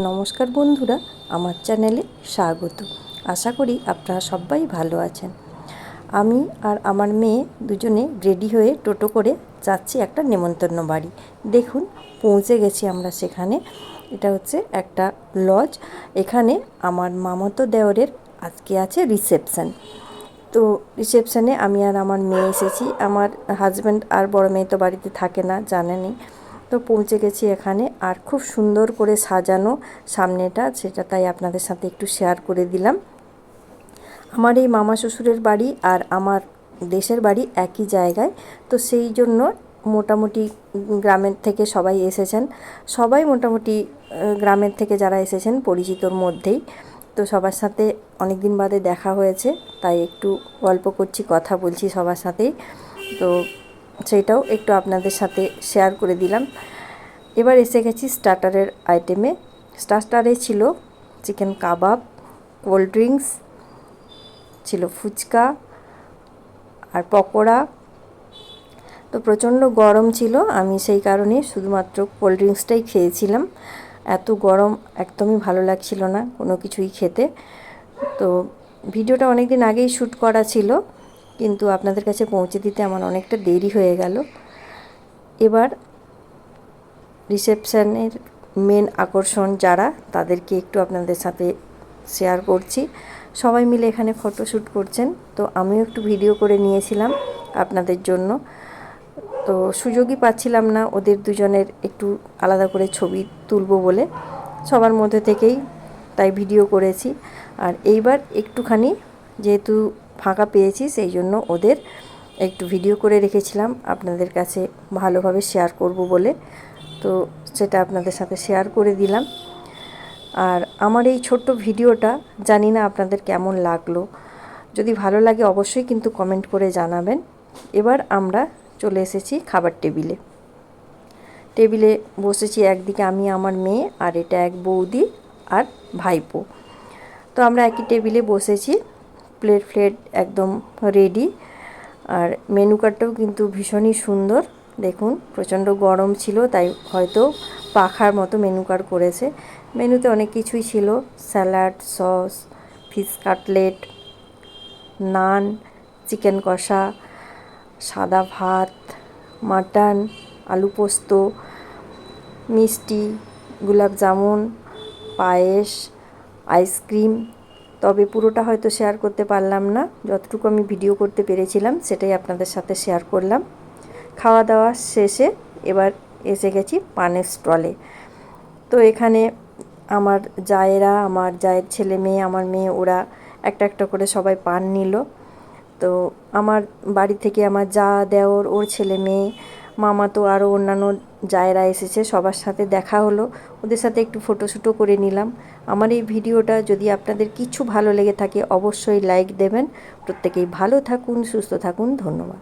নমস্কার বন্ধুরা, আমার চ্যানেলে স্বাগত। আশা করি আপনারা সবাই ভালো আছেন। আমি আর আমার মেয়ে দুজনে রেডি হয়ে টোটো করে যাচ্ছি একটা নেমন্তন্ন বাড়ি। দেখুন, পৌঁছে গেছি আমরা সেখানে। এটা হচ্ছে একটা লজ এখানে আমার মামাতো দেওরের আজকে আছে রিসেপশান তো রিসেপশানে আমি আর আমার মেয়ে এসেছি। আমার হাজব্যান্ড আর বড় মেয়ে তো বাড়িতে থাকে না জানেনি তো পৌঁছে গেছি এখানে। আর খুব সুন্দর করে সাজানো সামনেটা, সেটা তাই আপনাদের সাথে একটু শেয়ার করে দিলাম। আমার এই মামা শ্বশুরের বাড়ি আর আমার দেশের বাড়ি একই জায়গায়। তো সেই জন্য মোটামুটি গ্রামের থেকে সবাই এসেছেন। সবাই মোটামুটি গ্রামের থেকে যারা এসেছেন পরিচিতর মধ্যেই। তো সবার সাথে অনেক দিন বাদে দেখা হয়েছে, তাই একটু গল্প করছি, কথা বলছি সবার সাথেই। তো সেইটাও একটু আপনাদের সাথে শেয়ার করে দিলাম। এবার এসে গেছি স্টার্টারের আইটেমে স্টার্টারে ছিল চিকেন কাবাব কোল্ড ড্রিঙ্কস ছিল ফুচকা আর পকোড়া। তো প্রচণ্ড গরম ছিল, আমি সেই কারণে শুধুমাত্র কোল্ড ড্রিঙ্কসটাই খেয়েছিলাম। এত গরম একদমই ভালো লাগছিল না কোনো কিছুই খেতে। তো ভিডিওটা অনেক দিন আগেই শ্যুট করা ছিল। কিন্তু আপনাদের কাছে পৌঁছে দিতে আমার অনেকটা দেরি হয়ে গেল। এবার রিসেপশানের মেন আকর্ষণ যারা, তাদেরকে একটু আপনাদের সাথে শেয়ার করছি। সবাই মিলে এখানে ফটোশ্যুট করছেন। তো আমিও একটু ভিডিও করে নিয়েছিলাম আপনাদের জন্য। তো সুযোগই পাচ্ছিলাম না ওদের দুজনের একটু আলাদা করে ছবি তুলবো বলে। সবার মধ্যে থেকেই তাই ভিডিও করেছি। আর এইবার একটুখানি, যেহেতু ফাঁকা পেয়েছি, সেই জন্য ওদের একটু ভিডিও করে রেখেছিলাম। আপনাদের কাছে ভালোভাবে শেয়ার করব বলে। তো সেটা আপনাদের সাথে শেয়ার করে দিলাম। আর আমার এই ছোট্ট ভিডিওটা, জানি না আপনাদের কেমন লাগল। যদি ভালো লাগে অবশ্যই কিন্তু কমেন্ট করে জানাবেন। এবার আমরা চলে এসেছি খাবার টেবিলে। টেবিলে বসেছি একদিকে আমি, আমার মেয়ে, আর এটা এক বৌদি আর ভাইপো। তো আমরা একই টেবিলে বসেছি। প্লেট ফ্লেট একদম রেডি আর মেনু কার্ডটাও কিন্তু ভীষণই সুন্দর। দেখুন, প্রচণ্ড গরম ছিল, তাই হয়তো পাখার মতো মেনু কার্ড করেছে। মেনুতে অনেক কিছুই ছিল salad sauce fish cutlet naan chicken কষা, সাদা ভাত মাটন আলু পোস্ত, মিষ্টি গোলাপ জামুন পায়েস আইসক্রিম তবে পুরোটা হয়তো শেয়ার করতে পারলাম না। যতটুকু আমি ভিডিও করতে পেরেছিলাম, সেটাই আপনাদের সাথে শেয়ার করলাম। খাওয়া দাওয়া শেষে এবার এসে গেছি পানের স্টলে তো এখানে আমার জায়েরা, আমার জায়ের ছেলে মেয়ে, আমার মেয়ে, ওরা একটা একটা করে সবাই পান নিল। তো আমার বাড়ি থেকে আমার যা দেওর ওর ছেলে মেয়ে মামা তো আরও অন্যান্য জায়রা এসেছে, সবার সাথে দেখা হলো। ওদের সাথে একটু ফটোশ্যুটও করে নিলাম। আমার এই ভিডিওটা যদি আপনাদের কিছু ভালো লেগে থাকে, অবশ্যই লাইক দেবেন। প্রত্যেকেই ভালো থাকুন, সুস্থ থাকুন, ধন্যবাদ।